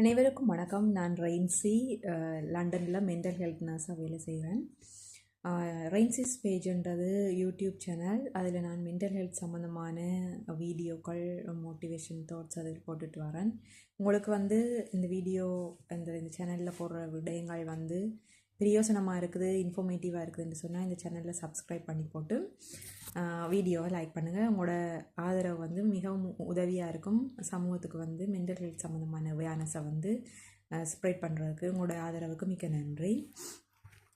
அனைவருக்கும் வணக்கம். நான் ரெயின்சி லண்டனில் மென்டல் ஹெல்த் நர்ஸாக வேலை செய்கிறேன் ரெயின்சிஸ் பேஜ்ன்றது யூடியூப் சேனல். அதில் நான் மென்டல் ஹெல்த் சம்மந்தமான வீடியோக்கள் மோட்டிவேஷன் தாட்ஸ் அதில் போட்டுட்டு வரேன். உங்களுக்கு வந்து இந்த வீடியோ இந்த இந்த சேனலில் போடுற விடயங்கள் வந்து பிரியோசனமாக இருக்குது இன்ஃபர்மேட்டிவாக இருக்குதுன்னு சொன்னால் இந்த சேனலில் சப்ஸ்கிரைப் பண்ணி போட்டு வீடியோவை லைக் பண்ணுங்கள் உங்களோட ஆதரவு வந்து மிகவும் உதவியாக இருக்கும். சமூகத்துக்கு வந்து மென்டல் ஹெல்த் சம்மந்தமான அவேர்னஸை வந்து ஸ்ப்ரெட் பண்ணுறதுக்கு உங்களோட ஆதரவுக்கு மிக்க நன்றி.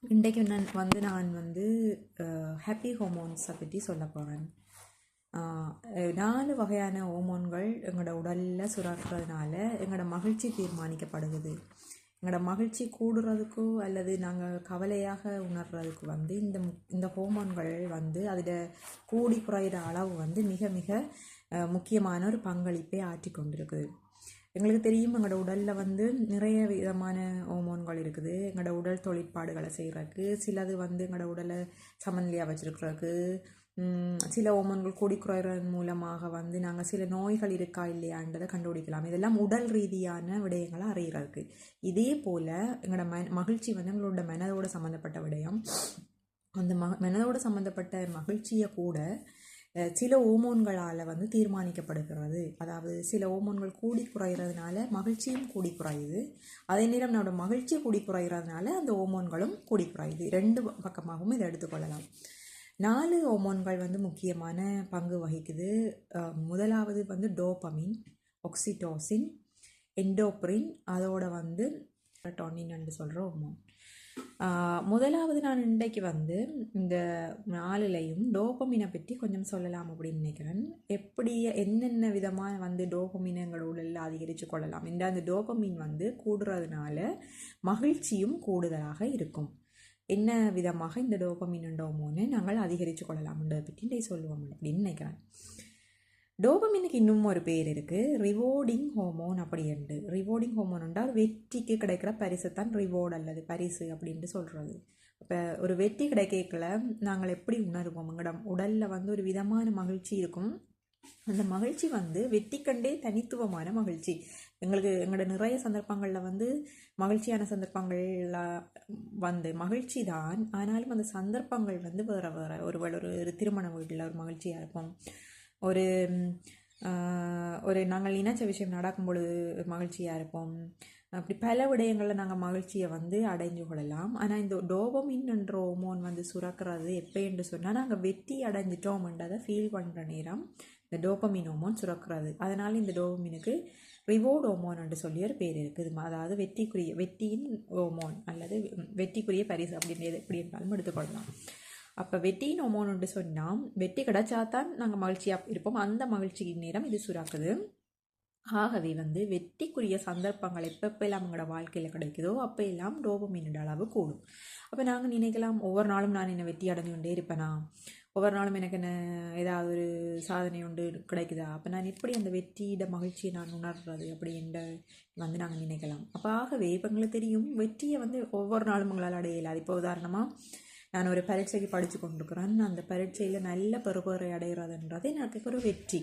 இன்றைக்கு நான் வந்து நான் வந்து ஹாப்பி ஹோமோன்ஸை பற்றி சொல்ல போகிறேன் நாலு வகையான ஹோமோன்கள் எங்களோட உடலில் சுரக்கிறதுனால எங்களோட மகிழ்ச்சி தீர்மானிக்கப்படுகிறது. எங்களோட மகிழ்ச்சி கூடுறதுக்கோ அல்லது நாங்கள் கவலையாக உணர்றதுக்கு வந்து இந்த இந்த ஹோமோன்கள் வந்து அதில் கூடி குறையிற அளவு வந்து மிக மிக முக்கியமான ஒரு பங்களிப்பை ஆற்றி கொண்டிருக்குது. எங்களுக்கு தெரியும் எங்களோட உடலில் வந்து நிறைய விதமான ஹோமோன்கள் இருக்குது. எங்களோட உடல் தொழிற்பாடுகளை செய்கிறதுக்கு சிலது வந்து எங்களோட உடலை சமநிலையாக வச்சுருக்கிறதுக்கு சில ஓமன்கள் கூடி மூலமாக வந்து நாங்கள் சில நோய்கள் இருக்கா இல்லையான்றதை கண்டுபிடிக்கலாம். இதெல்லாம் உடல் ரீதியான விடயங்களை அறிகிறதுக்கு இதே போல் எங்களோட ம மகிழ்ச்சி வந்து எங்களோட மனதோடு சம்மந்தப்பட்ட விடயம். அந்த ம மனதோடு சம்மந்தப்பட்ட மகிழ்ச்சியை கூட சில ஓமோன்களால் வந்து தீர்மானிக்கப்படுகிறது. அதாவது சில ஓமோன்கள் கூடி குறைகிறதுனால மகிழ்ச்சியும் கூடி குறையுது அதே நேரம் நம்மளோட மகிழ்ச்சி கூடி குறைகிறதுனால அந்த ஓமோன்களும் கூடி குறையுது ரெண்டு பக்கமாகவும் இதை எடுத்துக்கொள்ளலாம். நாலு ஹோமோன்கள் வந்து முக்கியமான பங்கு வகிக்குது. முதலாவது வந்து டோபமின் ஒக்சிடோசின் என்டோப்ரின் அதோட வந்து டொனின்னு சொல்கிற ஹோமோன் முதலாவது நான் இன்றைக்கு வந்து இந்த நாளிலையும் டோபமினை பற்றி கொஞ்சம் சொல்லலாம் அப்படின்னு நினைக்கிறேன். எப்படி என்னென்ன விதமாக வந்து டோபமினை எங்களோட உடலில் அதிகரித்து கொள்ளலாம்? இந்த அந்த டோபமின் வந்து கூடுறதுனால மகிழ்ச்சியும் கூடுதலாக இருக்கும். என்ன விதமாக இந்த டோபமின் ஹோமோனை நாங்கள் அதிகரித்து கொள்ளலாம்ன்றதை பற்றி சொல்லுவோம். அப்படின்னு நினைக்கிறேன். டோபமினுக்கு இன்னும் ஒரு பேர் இருக்குது ரிவோர்டிங் ஹோமோன் அப்படின்ட்டு ரிவோர்டிங் ஹோமோன் என்றால் வெற்றிக்கு கிடைக்கிற பரிசு தான் ரிவோர்டு அல்லது பரிசு அப்படின்ட்டு சொல்கிறது இப்போ ஒரு வெற்றி கிடைக்கல நாங்கள் எப்படி உணர்வோம்? எங்களிடம் உடலில் வந்து ஒரு விதமான மகிழ்ச்சி இருக்கும். அந்த மகிழ்ச்சி வந்து வெற்றி கண்டே தனித்துவமான மகிழ்ச்சி. எங்களுக்கு எங்களோட நிறைய சந்தர்ப்பங்களில் வந்து மகிழ்ச்சியான சந்தர்ப்பங்களில் வந்து மகிழ்ச்சி தான். ஆனாலும் அந்த சந்தர்ப்பங்கள் வந்து வேறு வேறு. ஒரு ஒரு திருமண வீட்டில் ஒரு மகிழ்ச்சியாக இருப்போம். ஒரு ஒரு நாங்கள் இணைச்ச விஷயம் நடக்கும் பொழுது மகிழ்ச்சியாக இருப்போம். அப்படி பல விடயங்களில் நாங்கள் மகிழ்ச்சியை வந்து அடைஞ்சு கொள்ளலாம். ஆனால் இந்த டோபமின் என்ற ஹோமோன் வந்து சுரக்கிறது எப்போ என்று சொன்னால் நாங்கள் வெற்றி அடைஞ்சிட்டோம்ன்றதை ஃபீல் பண்ணுற நேரம் இந்த டோபமின் ஹோமோன் சுரக்கிறது. அதனால் இந்த டோபமினுக்கு ரிவோர்ட் ஓமோன் என்று சொல்லி ஒரு பேர் இருக்குது. அதாவது வெற்றிக்குரிய வெற்றியின் ஓமோன் அல்லது வெற்றிக்குரிய பரிசு அப்படின்றது எப்படி என்றாலும் எடுத்துக்கொள்ளலாம். அப்போ வெற்றியின் ஓமோன் என்று சொன்னால் வெற்றி கிடைச்சா தான் நாங்கள் மகிழ்ச்சியாக இருப்போம். அந்த மகிழ்ச்சியின் நேரம் இது சுராக்குது ஆகவே வந்து வெற்றிக்குரிய சந்தர்ப்பங்கள் எப்பப்பெல்லாம் எங்களோட வாழ்க்கையில் கிடைக்குதோ அப்போ எல்லாம் டோபமினோட அளவு கூடும். அப்போ நாங்கள் நினைக்கலாம் ஒவ்வொரு நாளும் நான் என்னை வெற்றி அடைஞ்சு கொண்டே இருப்பேனா? ஒவ்வொரு நாளும் எனக்கு என்ன ஏதாவது ஒரு சாதனை உண்டு கிடைக்குதா? அப்போ நான் எப்படி அந்த வெற்றியிட மகிழ்ச்சியை நான் உணர்றது அப்படின்ற வந்து நாங்கள் நினைக்கலாம். அப்போ ஆகவே இப்போ எங்களுக்கு தெரியும் வெற்றியை வந்து ஒவ்வொரு நாளும் உங்களால் அடையலாது இப்போ உதாரணமாக நான் ஒரு பரீட்சைக்கு படித்து கொண்டிருக்கிறேன். அந்த பரீட்சையில் நல்ல பெறுபேறை அடைகிறதுன்றது எனக்கு ஒரு வெற்றி.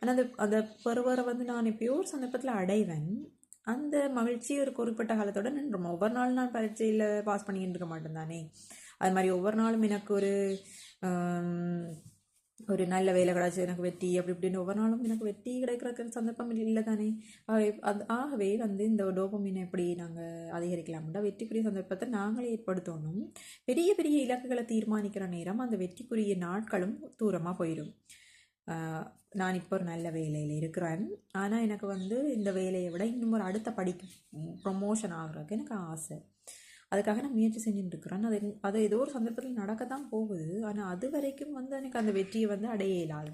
ஆனால் அந்த அந்த பெறுபேறை வந்து நான் எப்பயோ ஒரு சந்தர்ப்பத்தில் அடைவேன். அந்த மகிழ்ச்சி ஒரு குறிப்பிட்ட காலத்தோட நின்றும். ஒவ்வொரு நாளும் நான் பரீட்சையில் பாஸ் பண்ணிக்கிட்டு இருக்க மாட்டேன் தானே. அது மாதிரி ஒவ்வொரு நாளும் எனக்கு ஒரு ஒரு நல்ல வேலை கிடச்சி எனக்கு வெற்றி அப்படி இப்படின்னு ஒவ்வொரு நாளும் எனக்கு வெற்றி கிடைக்கிற சந்தர்ப்பம் இல்லை தானே அது ஆகவே வந்து இந்த டோபமீனை எப்படி நாங்கள் அதிகரிக்கலாம்னா வெற்றிக்குரிய சந்தர்ப்பத்தை நாங்களே ஏற்படுத்தணும். பெரிய பெரிய இலக்குகளை தீர்மானிக்கிற நேரம் அந்த வெற்றிக்குரிய நாட்களும் தூரமாக போயிடும் நான் இப்போ ஒரு நல்ல வேலையில் இருக்கிறேன். ஆனால் எனக்கு வந்து இந்த வேலையை விட இன்னும் ஒரு அடுத்த படிக்க ப்ரொமோஷன் ஆகிறதுக்கு எனக்கு ஆசை. அதுக்காக நான் முயற்சி செஞ்சுட்டு இருக்கிறேன் அது அது ஏதோ ஒரு சந்தர்ப்பத்தில் நடக்க தான் போகுது. ஆனால் அது வரைக்கும் வந்து எனக்கு அந்த வெற்றியை வந்து அடைய இயலாது.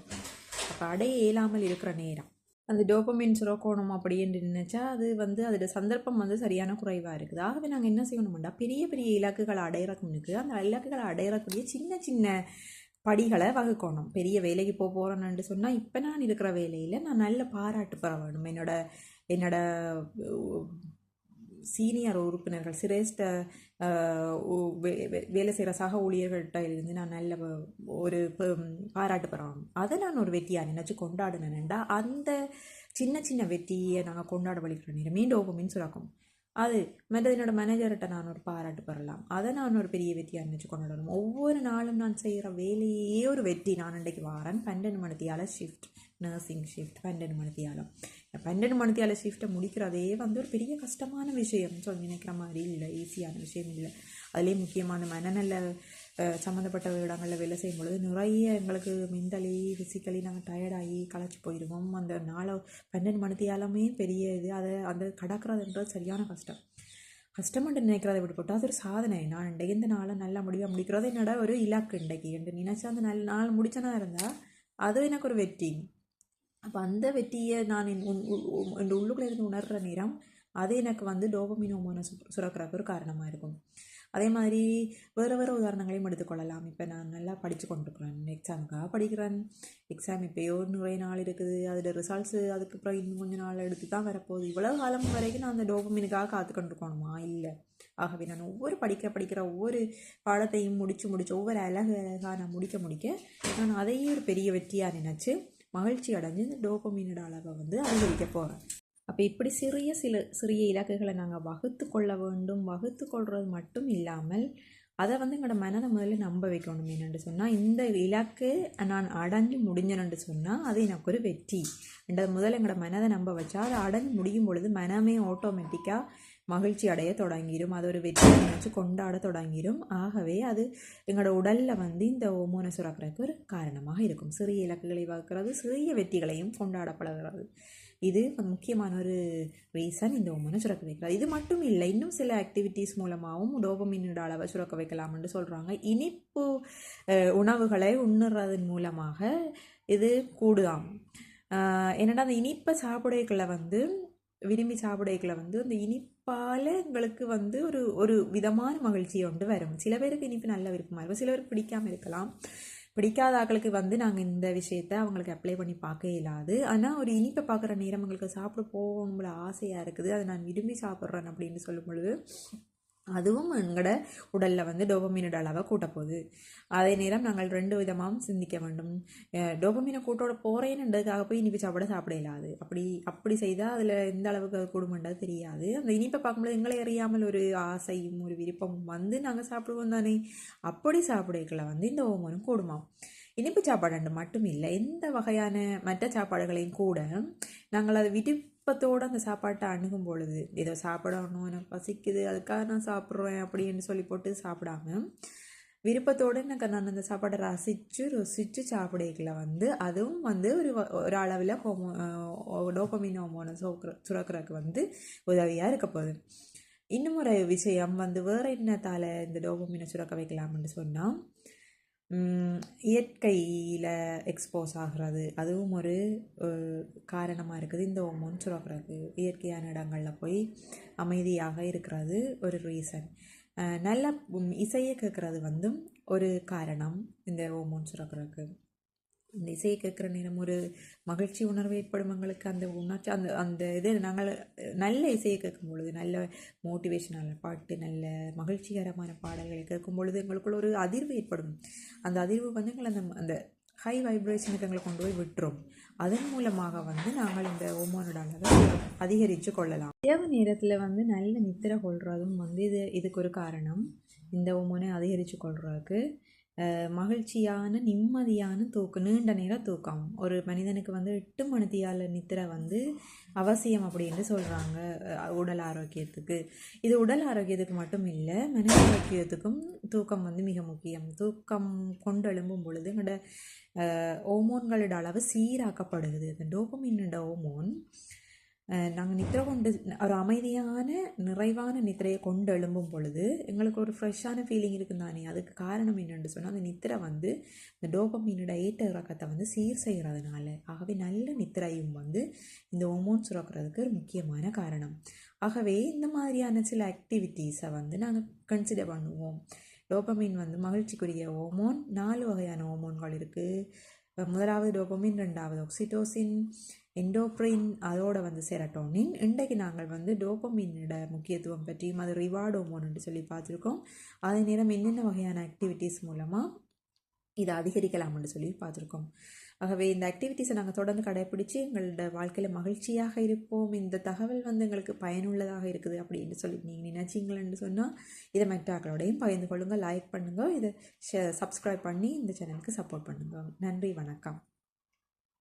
அப்போ அடைய இயலாமல் இருக்கிற நேரம். அந்த டோப்பமின் சுரக்கோணம் அப்படின்னு நினச்சா அது வந்து அதோட சந்தர்ப்பம் வந்து சரியான குறைவாக இருக்குது. ஆகவே நாங்கள் என்ன செய்யணும்டா பெரிய பெரிய இலக்குகளை அடையிறதுக்கு அந்த இலக்குகளை அடையிறக்கூடிய சின்ன சின்ன படிகளை வகுக்கணும். பெரிய வேலைக்கு போக போகிறேன்னு சொன்னால் இப்போ நான் இருக்கிற வேலையில் நான் நல்ல பாராட்டு பெற வேணும். என்னோட என்னோட சீனியர் உறுப்பினர்கள் சிரேஷ்ட வே- வே- வேலை செய்கிற சக ஊழியர்கள்ட்ட இருந்து நான் நல்ல ஒரு பாராட்டு பெறோம் அதை நான் ஒரு வெற்றியாக நினச்சி கொண்டாடினேன்டா அந்த சின்ன சின்ன வெற்றியை நாங்கள் கொண்டாட வலிக்கிற மீண்டும் டோபமின்னு சுரக்கும். அது மற்றது என்னோட மேனேஜர்கிட்ட நான் ஒரு பாராட்டு பெறலாம். அதை நான் ஒரு பெரிய வெற்றியாக நினச்சி கொண்டாடணும். ஒவ்வொரு நாளும் நான் செய்கிற வேலையே ஒரு வெற்றி. நான் இன்றைக்கு வாரேன் பன்னெண்டு மணித்தியால ஷிஃப்ட் நர்சிங் ஷிஃப்ட் பன்னெண்டு மணித்தியாலம். பன்னெண்டு மணித்தியால ஷிஃப்ட்டை முடிக்கிறதே வந்து ஒரு பெரிய கஷ்டமான விஷயம். சொல்லி நினைக்கிற மாதிரி இல்லை ஈஸியான விஷயம் இல்லை. அதுலேயே முக்கியமான மனநல சம்மந்தப்பட்ட இடங்களில் வேலை செய்யும் பொழுது நிறைய எங்களுக்கு மென்டலி ஃபிசிக்கலி நாங்கள் டயர்டாகி களைச்சி போயிடுவோம் அந்த நாளை பன்னெண்டு மணித்தியாலமே பெரிய இது. அதை அந்த கடக்கிறதுன்றது சரியான கஷ்டம். கஷ்டம்னு நினைக்கிறத விட்டுப்பட்டு அது ஒரு சாதனை. நான் இன்றைக்கு இந்த நாளை நல்லா முடிவாக முடிக்கிறது என்னோட ஒரு இலக்கு இன்றைக்கு. என்று நினச்சா அந்த நல்ல நாள் முடிச்சனா இருந்தால் அது எனக்கு ஒரு வெற்றி. அப்போ அந்த வெற்றியை நான் என் உன் என் உள்ளுக்குள்ளே இருந்து உணர்கிற நேரம் அது எனக்கு வந்து டோபமின் ஹோமோனை சு சுரக்கிறதுக்கு ஒரு காரணமாக இருக்கும். அதே மாதிரி வேறு வேறு உதாரணங்களையும் எடுத்துக்கொள்ளலாம். இப்போ நான் நல்லா படித்து கொண்டிருக்கிறேன். எக்ஸாமுக்காக படிக்கிறேன். எக்ஸாம் இப்போயோ நிறைய நாள் இருக்குது. அதில் ரிசல்ட்ஸு அதுக்கப்புறம் இன்னும் கொஞ்சம் நாள் எடுத்து தான் வரப்போகுது. இவ்வளோ காலம் வரைக்கும் நான் அந்த டோபமினுக்காக காத்து கொண்டிருக்கணுமா? இல்லை. ஆகவே நான் ஒவ்வொரு படிக்க படிக்கிற ஒவ்வொரு பாடத்தையும் முடித்து முடித்து ஒவ்வொரு அழகு அழகாக நான் முடிக்க முடிக்க நான் அதையே ஒரு பெரிய வெற்றியாக நினச்சி மகிழ்ச்சி அடைஞ்சு இந்த டோபமீனோட அளவை வந்து அதிகரிக்க போகிறேன் அப்போ இப்படி சிறிய சில சிறிய இலக்குகளை நாங்கள் வகுத்து கொள்ள வேண்டும். வகுத்து கொள்வது மட்டும் இல்லாமல் அதை வந்து எங்களோட மனதை முதல்ல நம்ப வைக்கணும் என்னென்று சொன்னால் இந்த இலக்கு நான் அடைஞ்சு முடிஞ்சேன்னு சொன்னால் அது எனக்கு ஒரு வெற்றி. ரெண்டாவது முதல்ல எங்களோட மனதை நம்ப வச்சா அதை அடைஞ்சு முடியும் பொழுது மனமே ஆட்டோமேட்டிக்காக மகிழ்ச்சி அடைய தொடங்கிடும் அது ஒரு வெற்றி நினச்சி கொண்டாட தொடங்கிடும் ஆகவே அது எங்களோட உடலில் வந்து இந்த ஓமோனை சுரக்கிறதுக்கு ஒரு காரணமாக இருக்கும். சிறிய இலக்குகளை வகுக்கிறது சிறிய வெற்றிகளையும் கொண்டாட பழகிறது இது முக்கியமான ஒரு ரீசன் இந்த ஓமனை சுரக்க வைக்கிறது. இது மட்டும் இல்லை இன்னும் சில ஆக்டிவிட்டீஸ் மூலமாகவும் டோபமினோட அளவை சுரக்க வைக்கலாம்னு சொல்கிறாங்க இனிப்பு உணவுகளை உண்ணுறதன் மூலமாக இது கூடுதாம். என்னடா அந்த இனிப்பை சாப்பிடக்குள்ள வந்து விரும்பி சாப்பிடைகளை வந்து அந்த இனிப்பால் எங்களுக்கு வந்து ஒரு ஒரு விதமான மகிழ்ச்சி வந்து வரும். சில பேருக்கு இனிப்பு நல்ல விருப்பமாக இருக்கும். சில பேருக்கு பிடிக்காமல் இருக்கலாம். பிடிக்காத ஆக்களுக்கு வந்து நாங்கள் இந்த விஷயத்த அவங்களுக்கு அப்ளை பண்ணி பார்க்க இயலாது ஆனால் ஒரு இனிப்பை பார்க்குற நேரம் எங்களுக்கு சாப்பிட போகணும்ல ஆசையாக இருக்குது. அதை நான் விரும்பி சாப்பிட்றேன் அப்படின்னு சொல்லும் பொழுது அதுவும் எங்களோட உடலில் வந்து டோபமீனோட அளவை கூட்ட போகுது அதே நேரம் நாங்கள் ரெண்டு விதமாகவும் சிந்திக்க வேண்டும். டோபமீனை கூட்டோட போகிறேன்ன்றதுக்காக போய் இனிப்பு சாப்பிட சாப்பிட இயலாது. அப்படி அப்படி செய்தால் அதில் எந்த அளவுக்கு கூடுமென்றது தெரியாது. அந்த இனிப்பை பார்க்கும்போது எங்களை அறியாமல் ஒரு ஆசையும் ஒரு விருப்பமும் வந்து நாங்கள் சாப்பிடுவோம் தானே? அப்படி சாப்பிடக்கல வந்து இந்த ஓமனும் கூடுமா இனிப்பு சாப்பாடு மட்டும் இல்லை. எந்த வகையான மற்ற சாப்பாடுகளையும் கூட நாங்கள் அதை விட்டு விருப்பத்தோடு அந்த சாப்பாட்டை அணுகும் பொழுது ஏதோ சாப்பிடணும் எனக்கு பசிக்குது அதுக்காக நான் சாப்பிட்றேன் அப்படின்னு சொல்லி போட்டு சாப்பிடாம விருப்பத்தோடு எனக்கு நான் அந்த சாப்பாட்டை ரசித்து ருசித்து சாப்பிடக்கல வந்து அதுவும் வந்து ஒரு ஒரு அளவில் ஹோமோ டோபமின் ஹோமோனை சுரக்கிற சுரக்கிறதுக்கு வந்து உதவியாக இருக்க போகுது. இன்னும் ஒரு விஷயம் வந்து வேறு என்னத்தால் இந்த டோபமினை சுரக்க வைக்கலாம்னு சொன்னால் இயற்கையில் எக்ஸ்போஸ் ஆகிறது. அதுவும் ஒரு காரணமாக இருக்குது. இந்த ஹோமோன் சுரக்கிறது. இயற்கையான இடங்களில் போய் அமைதியாக இருக்கிறது ஒரு ரீசன் நல்ல இசையை கேட்குறது வந்து ஒரு காரணம் இந்த ஹோமோன் சுரக்கிறதுக்கு இந்த இசையை கேட்குற நேரம் ஒரு மகிழ்ச்சி உணர்வு ஏற்படும் எங்களுக்கு. அந்த உணர்ச்சி அந்த அந்த இது நாங்கள் நல்ல இசையை கேட்கும் பொழுது நல்ல மோட்டிவேஷனான பாட்டு நல்ல மகிழ்ச்சிகரமான பாடல்களை கேட்கும் பொழுது எங்களுக்குள்ள ஒரு அதிர்வு ஏற்படும். அந்த அதிர்வு வந்து எங்களை அந்த அந்த ஹை வைப்ரேஷனுக்கு எங்களை கொண்டு போய் விட்டுரும். அதன் மூலமாக வந்து நாங்கள் இந்த ஹோமோனோட அளவை அதிகரித்து கொள்ளலாம். இரவு நேரத்தில் வந்து நல்ல நித்திரை கொள்றதும் வந்து இது இதுக்கு ஒரு காரணம். இந்த ஹோமோனை அதிகரித்து கொள்றதுக்கு. மகிழ்ச்சியான நிம்மதியான தூக்கம் நீண்ட நேர தூக்கம். ஒரு மனிதனுக்கு வந்து எட்டு மணித்தியால நித்திரை வந்து அவசியம் அப்படின்னு சொல்கிறாங்க உடல் ஆரோக்கியத்துக்கு. இது உடல் ஆரோக்கியத்துக்கு மட்டும் இல்லை மன ஆரோக்கியத்துக்கும் தூக்கம் வந்து மிக முக்கியம். தூக்கம் கொண்டு எழும்பும் பொழுது எங்களோட ஹோமோன்களோட அளவு சீராக்கப்படுகிறது. இந்த டோபமின்னோட ஹோமோன் நாங்கள் நித்திரை கொண்டு ஒரு அமைதியான நிறைவான நித்திரையை கொண்டு எழும்பும் பொழுது எங்களுக்கு ஒரு ஃப்ரெஷ்ஷான ஃபீலிங் இருக்குது தானே அதுக்கு காரணம் என்னென்னு சொன்னால் அந்த நித்திரை வந்து இந்த டோபமீனோட ஏற்ற இறக்கத்தை வந்து சீர் செய்கிறதுனால ஆகவே நல்ல நித்திரையும் வந்து இந்த ஹோமோன் சுரக்கிறதுக்கு ஒரு முக்கியமான காரணம். ஆகவே இந்த மாதிரியான சில ஆக்டிவிட்டீஸை வந்து நாங்கள் கன்சிடர் பண்ணுவோம். டோபமின் வந்து மகிழ்ச்சிக்குரிய ஹோமோன் நாலு வகையான ஹோமோன்கள் இருக்குது முதலாவது டோபமின் ரெண்டாவது ஒக்சிட்டோசின் என்டோப்ரின் அதோடு வந்து செரட்டோனின். இன்றைக்கு நாங்கள் வந்து டோப்பமினோட முக்கியத்துவம் பற்றியும் அது ரிவார்ட் ஹோமோன்னு சொல்லி பார்த்துருக்கோம். அதே நேரம் என்னென்ன வகையான ஆக்டிவிட்டீஸ் மூலமாக இதை அதிகரிக்கலாம்னு சொல்லி பார்த்துருக்கோம். ஆகவே இந்த ஆக்டிவிட்டீஸை நாங்கள் தொடர்ந்து கடைப்பிடிச்சு எங்களோட வாழ்க்கையில் மகிழ்ச்சியாக இருப்போம். இந்த தகவல் வந்து எங்களுக்கு பயனுள்ளதாக இருக்குது அப்படின்னு சொல்லி நீங்கள் நினைச்சிங்களேன்னு சொன்னால் இதை மற்றாக்களோடையும் பகிர்ந்து கொள்ளுங்கள் லைக் பண்ணுங்கள் இதை சப்ஸ்கிரைப் பண்ணி இந்த சேனலுக்கு சப்போர்ட் பண்ணுங்கள் நன்றி வணக்கம்.